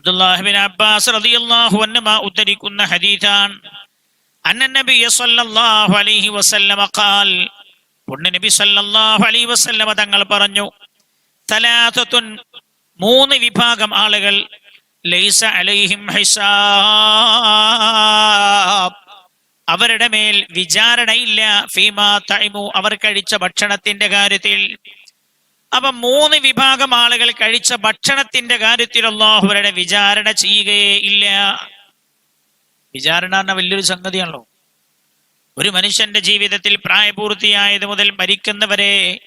അബ്ദുല്ലാഹിബിൻ Abbas റളിയല്ലാഹു ഉദ്ധരിക്കുന്ന ഹദീസാണ്. നബി അലൈഹി വസല്ലമ നബി അലൈഹി വസല്ലമ തങ്ങൾ പറഞ്ഞു മൂന്ന് വിഭാഗം ആളുകൾ ലൈസ അലൈഹിം അവരുടെ മേൽ വിചാരണയില്ല ഫീമാ തൈമു അവർ കഴിച്ച ഭക്ഷണത്തിന്റെ കാര്യത്തിൽ. അപ്പൊ മൂന്ന് വിഭാഗം ആളുകൾ കഴിച്ച ഭക്ഷണത്തിന്റെ കാര്യത്തിൽ അള്ളാഹുവരുടെ വിചാരണ ചെയ്യുകയേ ഇല്ല വിചാരണ എന്ന വലിയൊരു സംഗതിയാണല്ലോ. ഒരു മനുഷ്യന്റെ ജീവിതത്തിൽ പ്രായപൂർത്തിയായത് മുതൽ മരിക്കുന്നവരെ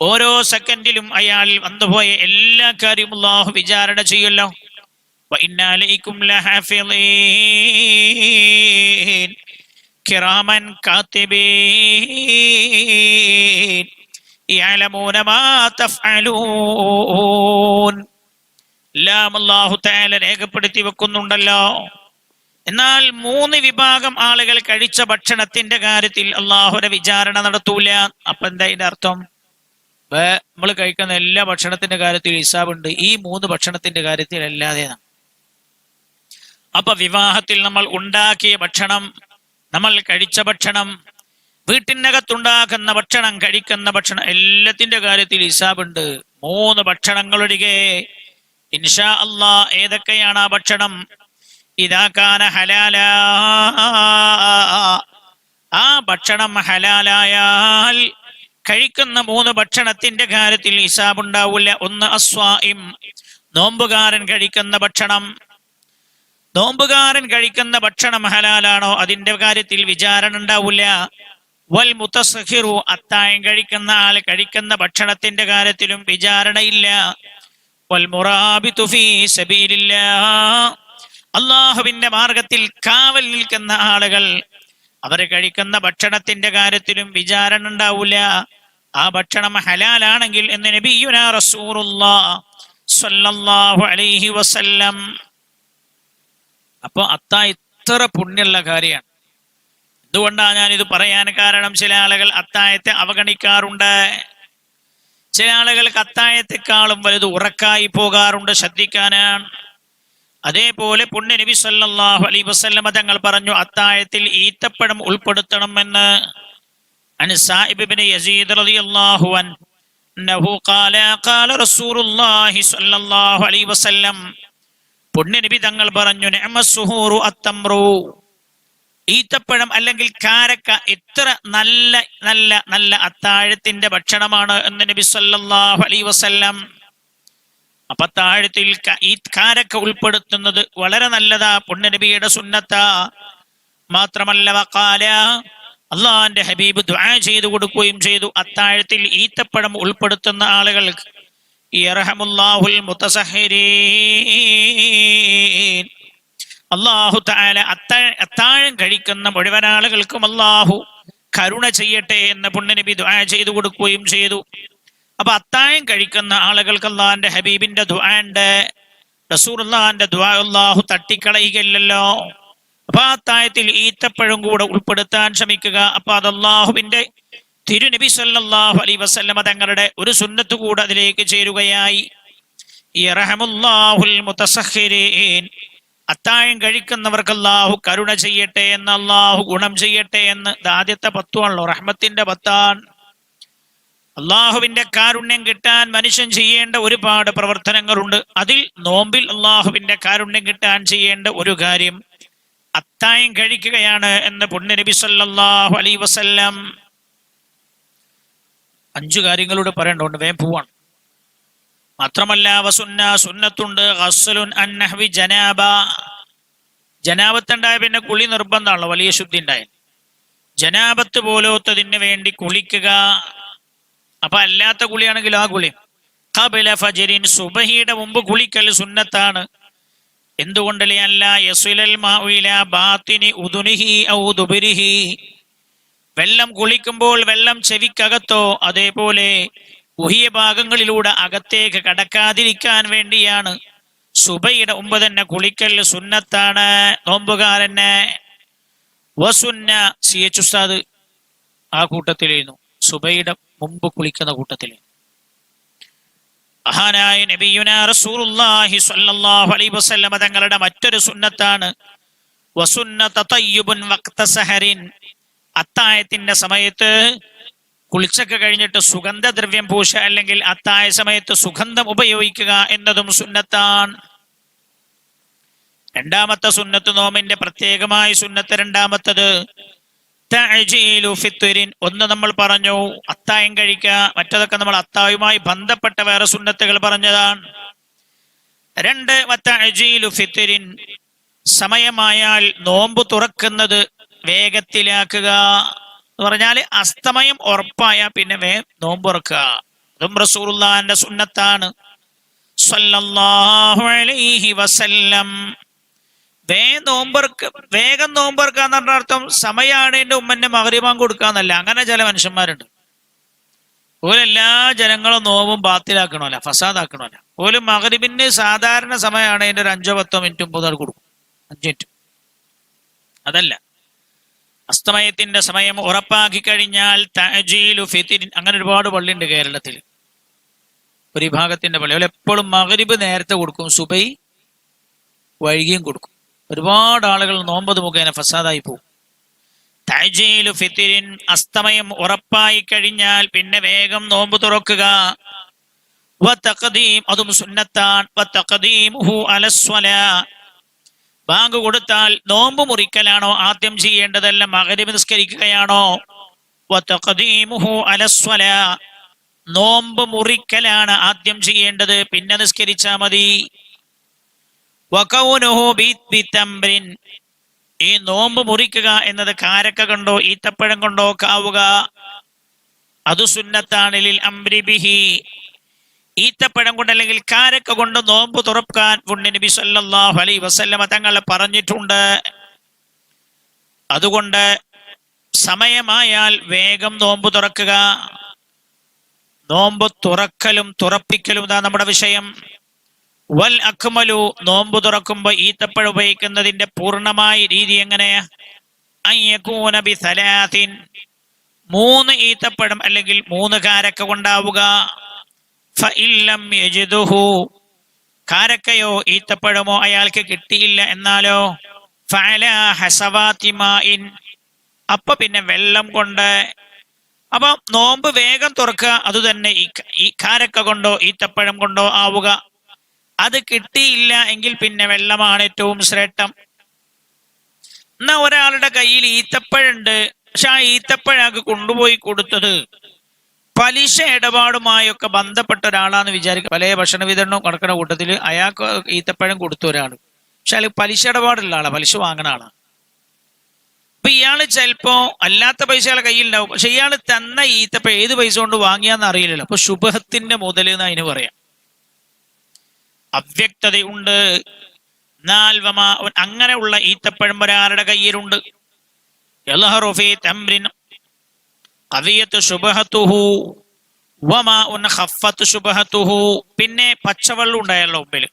ഓരോ സെക്കൻഡിലും അയാൾ വന്നുപോയ എല്ലാ കാര്യവും അള്ളാഹു വിചാരണ ചെയ്യല്ലോ കിറാമൻ കാത്തിബീൻ. രേഖപ്പെടുത്തി വെക്കുന്നുണ്ടല്ലോ. എന്നാൽ മൂന്ന് വിഭാഗം ആളുകൾ കഴിച്ച ഭക്ഷണത്തിന്റെ കാര്യത്തിൽ അള്ളാഹുര വിചാരണ നടത്തൂല. അപ്പൊ എന്താ ഇതിന്റെ അർത്ഥം? നമ്മൾ കഴിക്കുന്ന എല്ലാ ഭക്ഷണത്തിന്റെ കാര്യത്തിൽ ഹിസാബുണ്ട്. ഈ മൂന്ന് ഭക്ഷണത്തിന്റെ കാര്യത്തിൽ അല്ലാതെ. അപ്പൊ വിവാഹത്തിൽ നമ്മൾ ഉണ്ടാക്കിയ ഭക്ഷണം നമ്മൾ കഴിച്ച ഭക്ഷണം വീട്ടിനകത്തുണ്ടാക്കുന്ന ഭക്ഷണം കഴിക്കുന്ന ഭക്ഷണം എല്ലാത്തിന്റെ കാര്യത്തിൽ ഹിസാബുണ്ട്. മൂന്ന് ഭക്ഷണങ്ങളൊഴികെ ഇൻഷാ അള്ളാ ഏതൊക്കെയാണ് ആ ഭക്ഷണം? ഇതാക്കാന ഹലാല ആ ഭക്ഷണം ഹലാലായാൽ കഴിക്കുന്ന മൂന്ന് ഭക്ഷണത്തിന്റെ കാര്യത്തിൽ ഹിസാബുണ്ടാവില്ല ഒന്ന് അസ്വായിം നോമ്പുകാരൻ കഴിക്കുന്ന ഭക്ഷണം. നോമ്പുകാരൻ കഴിക്കുന്ന ഭക്ഷണം ഹലാലാണോ? അതിന്റെ കാര്യത്തിൽ വിചാരണ ഉണ്ടാവില്ല വൽ മുത്തസഹിറു അത്തായം കഴിക്കുന്ന ആൾ കഴിക്കുന്ന ഭക്ഷണത്തിന്റെ കാര്യത്തിലും വിചാരണയില്ല. വൽ മുറാബിതു ഫീ സബീലില്ല അള്ളാഹുവിന്റെ മാർഗത്തിൽ കാവൽ നിൽക്കുന്ന ആളുകൾ അവർ കഴിക്കുന്ന ഭക്ഷണത്തിന്റെ കാര്യത്തിലും വിചാരണ ഉണ്ടാവില്ല ആ ഭക്ഷണം ഹലാലാണെങ്കിൽ എന്ന് നബിയുന റസൂറുല്ലാഹു അലൈഹി വസല്ലം. അപ്പൊ അത്ത ഇത്ര പുണ്യമുള്ള കാര്യമാണ്. അതുകൊണ്ടാണ് ഇത് പറയാൻ കാരണം ചില ആളുകൾ അത്തായത്തെ അവഗണിക്കാറുണ്ട്. ചില ആളുകൾക്ക് അത്തായത്തെക്കാളും വലുത് ഉറക്കായി പോകാറുണ്ട് ശ്രദ്ധിക്കാനാണ് അതേപോലെ പുണ്യ നബി സല്ലാഹു അലൈ വസ്ലമ തങ്ങൾ പറഞ്ഞു അത്തായത്തിൽ ഈത്തപ്പഴം ഉൾപ്പെടുത്തണമെന്ന്. അൻസാഹിബിന് യസീദ് തങ്ങൾ പറഞ്ഞു ഈത്തപ്പഴം അല്ലെങ്കിൽ കാരക്ക എത്ര നല്ല നല്ല നല്ല അത്താഴത്തിന്റെ ഭക്ഷണമാണ് എന്ന് നബി സല്ലല്ലാഹു അലൈ വസല്ലം. അപ്പൊ താഴത്തിൽ ഈ കാരക്ക ഉൾപ്പെടുത്തുന്നത് വളരെ നല്ലതാ പുണ്യനബിയുടെ സുന്നത്താ. മാത്രമല്ല വക്കാല അള്ളാന്റെ ഹബീബ് ദ്വാ ചെയ്തു കൊടുക്കുകയും ചെയ്തു. അത്താഴത്തിൽ ഈത്തപ്പഴം ഉൾപ്പെടുത്തുന്ന ആളുകൾക്ക് യർഹമുല്ലാഹുൽ മുത്തസഹരീൻ അള്ളാഹു താല അത്താഴ കഴിക്കുന്ന മുഴുവൻ ആളുകൾക്കും അള്ളാഹു കരുണ ചെയ്യട്ടെ എന്ന് പുണ്യനബി ദ്വാ ചെയ്തു കൊടുക്കുകയും ചെയ്തു. അപ്പൊ അത്താഴം കഴിക്കുന്ന ആളുകൾക്ക് അള്ളാഹിന്റെ ഹബീബിന്റെ ദ്വാണ്ട് അള്ളാഹിന്റെ ദ്വാ അള്ളാഹു തട്ടിക്കളയുകയില്ലല്ലോ. അപ്പൊ ആ അത്താഴത്തിൽ ഈത്തപ്പഴം കൂടെ ഉൾപ്പെടുത്താൻ ശ്രമിക്കുക. അപ്പൊ അത് അള്ളാഹുവിന്റെ തിരുനബി സല്ലല്ലാഹു അലൈഹി വസല്ലമ തങ്ങളുടെ ഒരു സുന്നത്ത് കൂടെ അതിലേക്ക് ചേരുകയായി. അത്താഴം കഴിക്കുന്നവർക്ക് അള്ളാഹു കരുണ ചെയ്യട്ടെ എന്ന് അള്ളാഹു ഗുണം ചെയ്യട്ടെ എന്ന്. ഇത് ആദ്യത്തെ പത്തുവാണല്ലോ റഹ്മത്തിന്റെ പത്താൻ അള്ളാഹുവിന്റെ കാരുണ്യം കിട്ടാൻ മനുഷ്യൻ ചെയ്യേണ്ട ഒരുപാട് പ്രവർത്തനങ്ങളുണ്ട്. അതിൽ നോമ്പിൽ അള്ളാഹുവിന്റെ കാരുണ്യം കിട്ടാൻ ചെയ്യേണ്ട ഒരു കാര്യം അത്തായം കഴിക്കുകയാണ് എന്ന് പുണ്യനബി സല്ലാഹു അലൈ വസല്ലം അഞ്ചു കാര്യങ്ങളോട് പറയേണ്ടതുണ്ട്. വേം പോവാണ്. മാത്രമല്ല വസുന്ന സുന്നത്തുണ്ട് ഹസ്സലുൻ അൻ നഹ്വി ജനാബ. ജനാബത്തുണ്ടായ പിന്നെ കുളി നിർബന്ധമാണല്ലോ വലിയ ശുദ്ധി ഉണ്ടായ. ജനാബത്ത് പോലോത്തതിന് വേണ്ടി കുളിക്കുക. അപ്പൊ അല്ലാത്ത കുളിയാണെങ്കിൽ ആ കുളി. കബില ഫജരിൻ സുബഹിയുടെ മുമ്പ് കുളിക്കൽ സുന്നത്താണ്. എന്തുകൊണ്ടല്ലേ അല്ല യസുലൽ മാവില ബാത്തിനി ഉദുനിഹി ഔ വെള്ളം കുളിക്കുമ്പോൾ വെള്ളം ചെവിക്കകത്തോ അതേപോലെ ഉഹിയ ഭാഗങ്ങളിലൂടെ അകത്തേക്ക് കടക്കാതിരിക്കാൻ വേണ്ടിയാണ്. സുബയുടെ മുമ്പ് തന്നെ കുളിക്കൽ സുന്നത്താണ് നോമ്പുകാരനെ. വസുന്ന സി എച്ച് ഉസ്താദ് ആ കൂട്ടത്തിലേന്നു സുബയുടെ മുമ്പ് കുളിക്കുന്ന കൂട്ടത്തിൽ മഹാനായ നബിയുന റസൂലുള്ളാഹി സ്വല്ലല്ലാഹു അലൈഹി വസല്ലമ തങ്ങളുടെ മറ്റൊരു സുന്നത്താണ്. വസുന്ന തതയ്യുബുൻ വഖ്ത സഹരിൻ. അത്തായത്തിന്റെ സമയത്ത് കുളിച്ചൊക്കെ കഴിഞ്ഞിട്ട് സുഗന്ധദ്രവ്യം പൂശ അല്ലെങ്കിൽ അത്തായ സമയത്ത് സുഗന്ധം ഉപയോഗിക്കുക എന്നതും സുന്നത്താണ്. രണ്ടാമത്തെ സുന്നത്ത് നോമിന്റെ പ്രത്യേകമായ സുന്നത്ത് രണ്ടാമത്തത് ഒന്ന് നമ്മൾ പറഞ്ഞു അത്തായം കഴിക്കുക മറ്റതൊക്കെ നമ്മൾ അത്തായുമായി ബന്ധപ്പെട്ട വേറെ സുന്നത്തുകൾ പറഞ്ഞതാണ്. രണ്ട് ഫിത്രിൻ. സമയമായാൽ നോമ്പ് തുറക്കുന്നത് വേഗത്തിലാക്കുക. എന്ന് പറഞ്ഞാൽ അസ്തമയം ഉറപ്പായ പിന്നെ വേ നോമ്പ് തുറക്കുക അതും റസൂറുല്ലാന്റെ സുന്നത്താണ്. വസല്ലം. വേ നോമ്പർക്ക് വേഗം നോമ്പർക്ക എന്ന് പറഞ്ഞ അർത്ഥം സമയമാണ് എന്റെ ഉമ്മന്റെ മകരിമാൻ കൊടുക്കാന്നല്ല അങ്ങനെ ചില മനുഷ്യന്മാരുണ്ട്. ഓരെല്ലാ ജനങ്ങളും നോമ്പും ബാത്തിലാക്കണമല്ല ഫസാദാക്കണമല്ല. ഓൽ മകരിബിന് സാധാരണ സമയമാണ് എന്റെ ഒരു അഞ്ചോ പത്തോ മിനിറ്റ് മുമ്പ് കൊടുക്കും. അഞ്ച് മിനിറ്റ്. അതല്ല. അസ്തമയത്തിന്റെ സമയം ഉറപ്പാക്കി കഴിഞ്ഞാൽ തഅജീലു ഫിത്രിൻ അങ്ങനെ ഒരുപാട് പള്ളിയുണ്ട് കേരളത്തിൽ. ഒരു വിഭാഗത്തിന്റെ പള്ളി. അവൾ എപ്പോഴും മകരിബ് നേരത്തെ കൊടുക്കും സുബൈ വൈകിയും കൊടുക്കും. ഒരുപാട് ആളുകൾ നോമ്പത് മുഖേന ഫസാദായി പോകും. തഅജീലു ഫിത്തിരിൻ അസ്തമയം ഉറപ്പായി കഴിഞ്ഞാൽ പിന്നെ വേഗം നോമ്പ് തുറക്കുക. അതും സുന്നത്താൻ ബാങ്ക് കൊടുത്താൽ നോമ്പ് മുറിക്കലാണോ ആദ്യം ചെയ്യേണ്ടതല്ല മകരിബ് നിസ്കരിക്കുകയാണോ? നോമ്പ് മുറിക്കലാണ് ആദ്യം ചെയ്യേണ്ടത് പിന്നെ നിസ്കരിച്ചാ മതി. ഈ നോമ്പ് മുറിക്കുക എന്നത് കാരക്ക കൊണ്ടോ ഈത്തപ്പഴം കൊണ്ടോ കാവുക അത് സുന്നത്താണ്. അംബ്രിബിഹി ഈത്തപ്പഴം കൊണ്ട് അല്ലെങ്കിൽ കാരക്ക കൊണ്ട് നോമ്പ് തുറക്കാൻ പുണ്യ നബി സല്ലല്ലാഹു അലൈഹി വസല്ലമ തങ്ങൾ പറഞ്ഞിട്ടുണ്ട്. അതുകൊണ്ട് സമയമായാൽ വേഗം നോമ്പ് തുറക്കുക. നോമ്പ് തുറക്കലും തുറപ്പിക്കലും ഇതാ നമ്മുടെ വിഷയം. വൽ അക്മലു നോമ്പ് തുറക്കുമ്പോ ഈത്തപ്പഴം ഉപയോഗിക്കുന്നതിന്റെ പൂർണമായ രീതി എങ്ങനെയാ സലാത്തിൻ. മൂന്ന് ഈത്തപ്പഴം അല്ലെങ്കിൽ മൂന്ന് കാരക്ക കൊണ്ടാവുക. കാരക്കയോ ഈത്തപ്പഴമോ അയാൾക്ക് കിട്ടിയില്ല എന്നാലോ? അപ്പൊ പിന്നെ വെള്ളം കൊണ്ട്. അപ്പൊ നോമ്പ് വേഗം തുറക്കുക അത് തന്നെ ഈ കാരക്ക കൊണ്ടോ ഈത്തപ്പഴം കൊണ്ടോ ആവുക. അത് കിട്ടിയില്ല എങ്കിൽ പിന്നെ വെള്ളമാണ് ഏറ്റവും ശ്രേഷ്ഠം. എന്നാ ഒരാളുടെ കയ്യിൽ ഈത്തപ്പഴുണ്ട് പക്ഷെ ആ ഈത്തപ്പഴ കൊണ്ടുപോയി കൊടുത്തത്. പലിശ ഇടപാടുമായൊക്കെ ബന്ധപ്പെട്ട ഒരാളാന്ന് വിചാരിക്കുക പല ഭക്ഷണ വിതരണവും കണക്കണ കൂട്ടത്തിൽ അയാൾക്ക് ഈത്തപ്പഴം കൊടുത്ത ഒരാൾ പക്ഷെ അയാൾ പലിശ ഇടപാടുള്ള ആളാണ് പലിശ വാങ്ങുന്ന ആളാണ് അപ്പൊ ഇയാൾ ചിലപ്പോ അല്ലാത്ത പൈസ അയാളെ കയ്യിൽ ഉണ്ടാവും പക്ഷെ ഇയാൾ തന്ന ഈത്തപ്പഴം ഏത് പൈസ കൊണ്ട് വാങ്ങിയാന്ന് അറിയില്ലല്ലോ. അപ്പൊ ശുഭത്തിന്റെ മുതൽ എന്ന് അതിന് പറയാം. അവ്യക്തതയുണ്ട്. അങ്ങനെ ഉള്ള ഈത്തപ്പഴം ഒരാളുടെ കയ്യിലുണ്ട്. യൽഹറു ശുഭഹത്തുഹു ഖഫത്ത് ശുബഹത്തുഹു പിന്നെ പച്ചവെള്ളം ഉണ്ടായല്ലോ മുമ്പിൽ.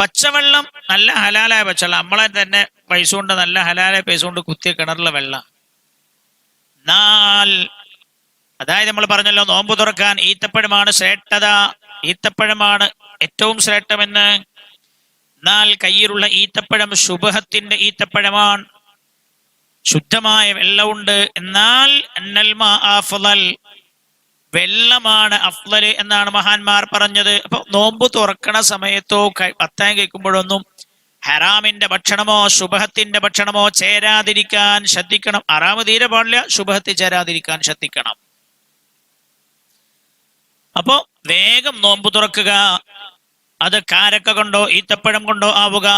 പച്ചവെള്ളം നല്ല ഹലാലായ പച്ചവെള്ളം. നമ്മളെ തന്നെ പൈസ കൊണ്ട് നല്ല ഹലാലായ പൈസ കൊണ്ട് കുത്തിയ കിണറിലെ വെള്ളം. നാൽ അതായത് നമ്മൾ പറഞ്ഞല്ലോ നോമ്പ് തുറക്കാൻ ഈത്തപ്പഴമാണ് ശ്രേഷ്ഠത. ഈത്തപ്പഴമാണ് ഏറ്റവും ശ്രേഷ്ഠമെന്ന്. എന്നാൽ കയ്യിലുള്ള ഈത്തപ്പഴം ശുഭഹത്തിന്റെ ഈത്തപ്പഴമാണ്. ശുദ്ധമായ വെള്ളമുണ്ട് എന്നാൽ വെള്ളമാണ് അഫ്ലല് എന്നാണ് മഹാന്മാർ പറഞ്ഞത്. അപ്പൊ നോമ്പ് തുറക്കണ സമയത്തോ പത്തായം കേൾക്കുമ്പോഴൊന്നും ഹറാമിന്റെ ഭക്ഷണമോ ശുഭഹത്തിന്റെ ഭക്ഷണമോ ചേരാതിരിക്കാൻ ശ്രദ്ധിക്കണം. അറാമ് തീരെ പാടില്ല ശുഭഹത്തിൽ ചേരാതിരിക്കാൻ ശ്രദ്ധിക്കണം. അപ്പോ വേഗം നോമ്പ് തുറക്കുക. അത് കാരക്ക കൊണ്ടോ ഈത്തപ്പഴം കൊണ്ടോ ആവുക.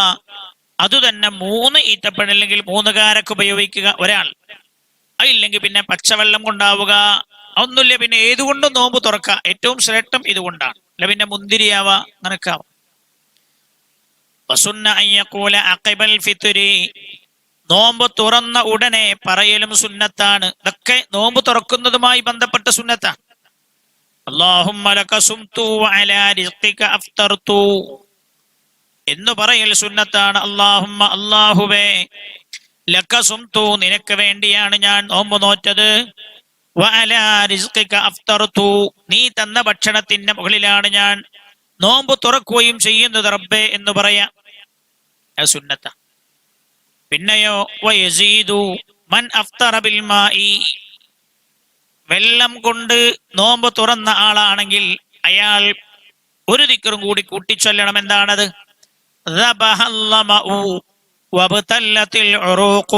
അതുതന്നെ മൂന്ന് ഈത്തപ്പഴം അല്ലെങ്കിൽ മൂന്ന് ഉപയോഗിക്കുക ഒരാൾ. അതില്ലെങ്കിൽ പിന്നെ പച്ചവെള്ളം കൊണ്ടാവുക. ഒന്നുമില്ല പിന്നെ ഏതുകൊണ്ടും നോമ്പ് തുറക്ക ഏറ്റവും ശ്രേഷ്ഠം ഇതുകൊണ്ടാണ്. അല്ല പിന്നെ മുന്തിരിയാവ നനക്കാവാം നോമ്പ് തുറന്ന ഉടനെ പറയലും സുന്നത്താണ്. ഇതൊക്കെ നോമ്പ് തുറക്കുന്നതുമായി ബന്ധപ്പെട്ട സുന്നത്താണ്. അല്ലാഹുമ്മ എന്ന് പറയൽ സുന്നത്താണ്. അള്ളാഹുമ്മ അള്ളാഹുവേ ലക്കസും തൂ നിനക്ക് വേണ്ടിയാണ് ഞാൻ നോമ്പ് നോറ്റത്. നീ തന്ന ഭക്ഷണത്തിന്റെ മുകളിലാണ് ഞാൻ നോമ്പ് തുറക്കുകയും ചെയ്യുന്നത് റബ്ബേ എന്ന് പറയാം. സുന്നത്ത. പിന്നെയോ മൻ വെള്ളം കൊണ്ട് നോമ്പ് തുറന്ന ആളാണെങ്കിൽ അയാൾ ഒരു ദിക്കറും കൂടി കൂട്ടിച്ചൊല്ലണം. എന്താണത്? ذبح اللمأ وابتلت العروق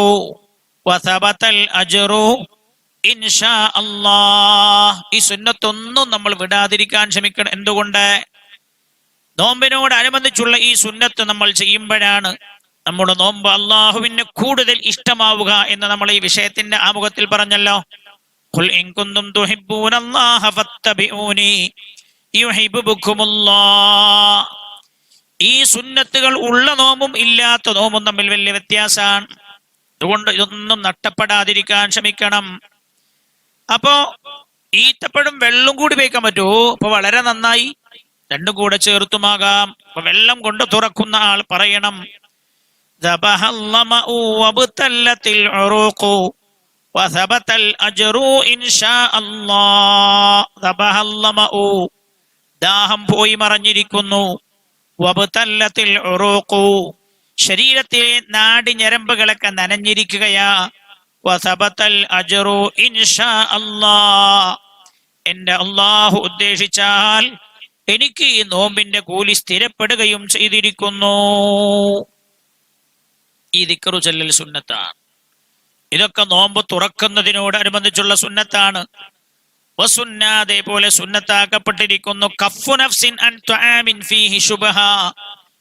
وثبت الأجر إن شاء الله ഈ സുന്നത്തൊന്നും നമ്മൾ വിടാതിരിക്കാൻ ശ്രമിക്കണം എന്തുകൊണ്ട് നോമ്പിനോട് അനുബന്ധിച്ചുള്ള ഈ സുന്നത്ത് നമ്മൾ ചെയ്യുമ്പോഴാണ് നമ്മുടെ നോമ്പ് അള്ളാഹുവിന് കൂടുതൽ ഇഷ്ടമാവുക എന്ന് നമ്മൾ ഈ വിഷയത്തിന്റെ ആമുഖത്തിൽ പറഞ്ഞല്ലോ ഈ സുന്നത്തുകൾ ഉള്ള നോമ്പും ഇല്ലാത്ത നോമ്പും തമ്മിൽ വലിയ വ്യത്യാസമാണ് അതുകൊണ്ട് ഇതൊന്നും നഷ്ടപ്പെടാതിരിക്കാൻ ശ്രമിക്കണം. അപ്പോ ഈത്തപ്പഴും വെള്ളം കൂടി വയ്ക്കാൻ പറ്റുമോ അപ്പൊ വളരെ നന്നായി രണ്ടും കൂടെ ചേർത്തുമാകാം. അപ്പൊ വെള്ളം കൊണ്ട് തുറക്കുന്ന ആൾ പറയണം ദാഹം പോയി മറഞ്ഞിരിക്കുന്നു. വബുതല്ലത്തിൽ ഉറൂഖു. ശരീരത്തിലെ നാടി ഞരമ്പുകളൊക്കെ നനഞ്ഞിരിക്കുകയാ. വസബത്തൽ അജറു ഇൻഷാ അല്ലാ. എന്റെ അള്ളാഹു ഉദ്ദേശിച്ചാൽ എനിക്ക് ഈ നോമ്പിന്റെ കൂലി സ്ഥിരപ്പെടുകയും ചെയ്തിരിക്കുന്നു. ഈ ദിക്കറു ചെല്ലൽ സുന്നത്താണ്. ഇതൊക്കെ നോമ്പ് തുറക്കുന്നതിനോടനുബന്ധിച്ചുള്ള സുന്നത്താണ്. അതേപോലെ സുന്നത്താക്കപ്പെട്ടിരിക്കുന്നു. കഫു നഫ്സിൻ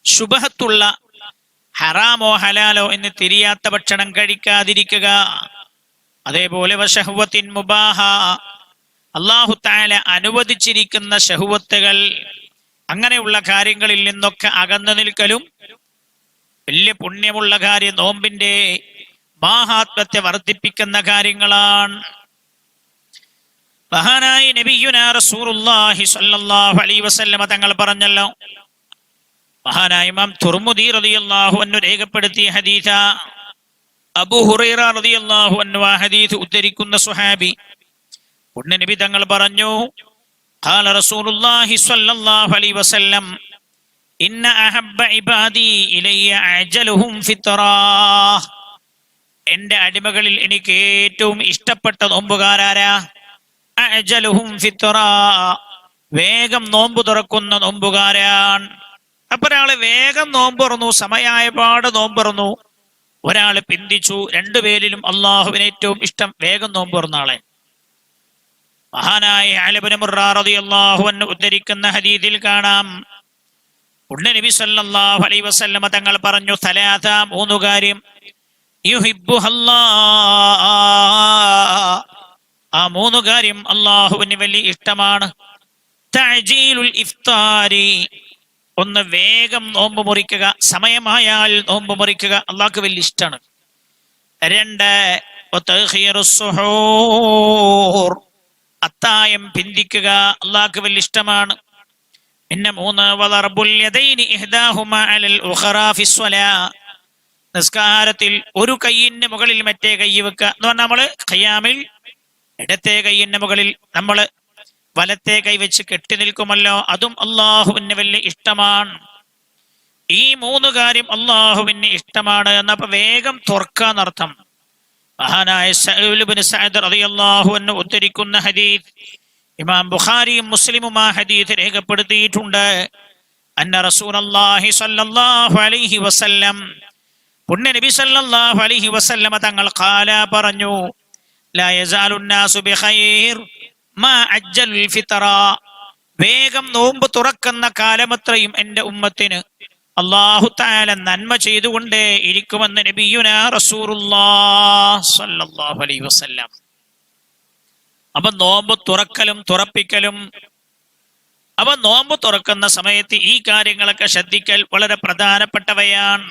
ശുബഹത്തുള്ള ഹറാമോ ഹലാലോ എന്ന് തിരിയാത്ത ഭക്ഷണം കഴിക്കാതിരിക്കുക. അതേപോലെ വശഹുവത്തിൻ മുബാഹ. അള്ളാഹു താല അനുവദിച്ചിരിക്കുന്ന ഷഹുവത്തുകൾ അങ്ങനെയുള്ള കാര്യങ്ങളിൽ നിന്നൊക്കെ അകന്നു നിൽക്കലും വലിയ പുണ്യമുള്ള കാര്യം നോമ്പിന്റെ മാഹാത്മത്തെ വർദ്ധിപ്പിക്കുന്ന കാര്യങ്ങളാണ്. മഹാനായി നബിയുന റസൂറുല്ലാഹി സല്ലല്ലാഹു അലൈഹി വസല്ലമ തങ്ങൾ പറഞ്ഞല്ലോ. മഹാനായ ഇമാം തുർമുദി റളിയല്ലാഹു അൻഹു രേഖപ്പെടുത്തിയ ഹദീസ അബൂ ഹുറൈറ റളിയല്ലാഹു അൻഹു ആ ഹദീസ് ഉദ്ധരിക്കുന്ന സ്വഹാബി. ഉടനെ നബി തങ്ങൾ പറഞ്ഞു ഖാല റസൂലുള്ളാഹി സല്ലല്ലാഹു അലൈഹി വസല്ലം ഇന്ന അഹബ്ബ ഇബാദി ഇലയ്യ അജലുഹും ഫിത്റാഹ് എന്റെ അടിമകളിൽ എനിക്ക് ഏറ്റവും ഇഷ്ടപ്പെട്ട നോമ്പുകാരാരാ? അഅജലുഹും ഫിത്ര വേഗം നോമ്പ് തുറക്കുന്ന നോമ്പുകാരാൻ അപ്പൊ ഒരാൾ വേഗം നോമ്പ് തുറന്നു സമയായപാട് നോമ്പ് തുറന്നു ഒരാൾ പിന്തിച്ചു രണ്ടുപേരിലും അള്ളാഹുവിന് ഏറ്റവും ഇഷ്ടം വേഗം നോമ്പ് തുറന്ന ആളെ. മഹാനായ അലബിന് മുറാറതി അള്ളാഹുവിന് ഉദ്ധരിക്കുന്ന ഹരീതിയിൽ കാണാം. ഉണ്ണ നബി സല്ലാഹു അലൈ വസല്ലമ തങ്ങൾ പറഞ്ഞു സലാത്ത മൂന്നു കാര്യം ആ മൂന്ന് കാര്യം അള്ളാഹുവിന് വലിയ ഇഷ്ടമാണ്. ഇഫ്താരി. ഒന്ന് വേഗം നോമ്പ് മുറിക്കുക സമയമായാൽ നോമ്പ് മുറിക്കുക അള്ളാഹ്ക്ക് വലിയ ഇഷ്ടമാണ്. രണ്ട് അത്തായം പിന്തിക്കുക അള്ളാഹ്ക്ക് വലിയ ഇഷ്ടമാണ്. പിന്നെ മൂന്ന് നിസ്കാരത്തിൽ ഒരു കൈയിന്റെ മുകളിൽ മറ്റേ കൈ വെക്കുക. എന്ന് പറഞ്ഞാൽ നമ്മൾ ഖിയാമിൽ ഇടത്തെ കൈയിന്റെ മുകളിൽ നമ്മൾ വലത്തെ കൈ വെച്ച് കെട്ടി നിൽക്കുമല്ലോ. അതും അള്ളാഹുവിന് വലിയ ഇഷ്ടമാണ്. ഈ മൂന്ന് കാര്യം അള്ളാഹുവിന് ഇഷ്ടമാണ് എന്നപ്പോ വേഗം തുറക്കാന്നർത്ഥം മഹാനായ റളിയല്ലാഹു അൻഹു ഉദ്ധരിക്കുന്ന ഹദീസ് ഇമാം ബുഖാരിയും മുസ്ലിമും ആ ഹദീദ് രേഖപ്പെടുത്തിയിട്ടുണ്ട്. അന്ന റസൂലല്ലാഹി സ്വല്ലല്ലാഹു അലൈഹി വസല്ലം പുണ്യ നബി സല്ലല്ലാഹു അലൈഹി വസല്ലമ തങ്ങൾ കാല പറഞ്ഞു വേഗം നോമ്പ് തുറക്കുന്ന കാലമത്രയും എന്റെ ഉമ്മത്തിന് അള്ളാഹു താല നന്മ ചെയ്തുകൊണ്ടേ ഇരിക്കുമെന്ന് നബിയുന റസൂറുല്ലാഹ് അലൈഹി വസല്ലം. അപ്പൊ നോമ്പ് തുറക്കലും തുറപ്പിക്കലും അപ്പൊ നോമ്പ് തുറക്കുന്ന സമയത്ത് ഈ കാര്യങ്ങളൊക്കെ ശ്രദ്ധിക്കൽ വളരെ പ്രധാനപ്പെട്ടവയാണ്.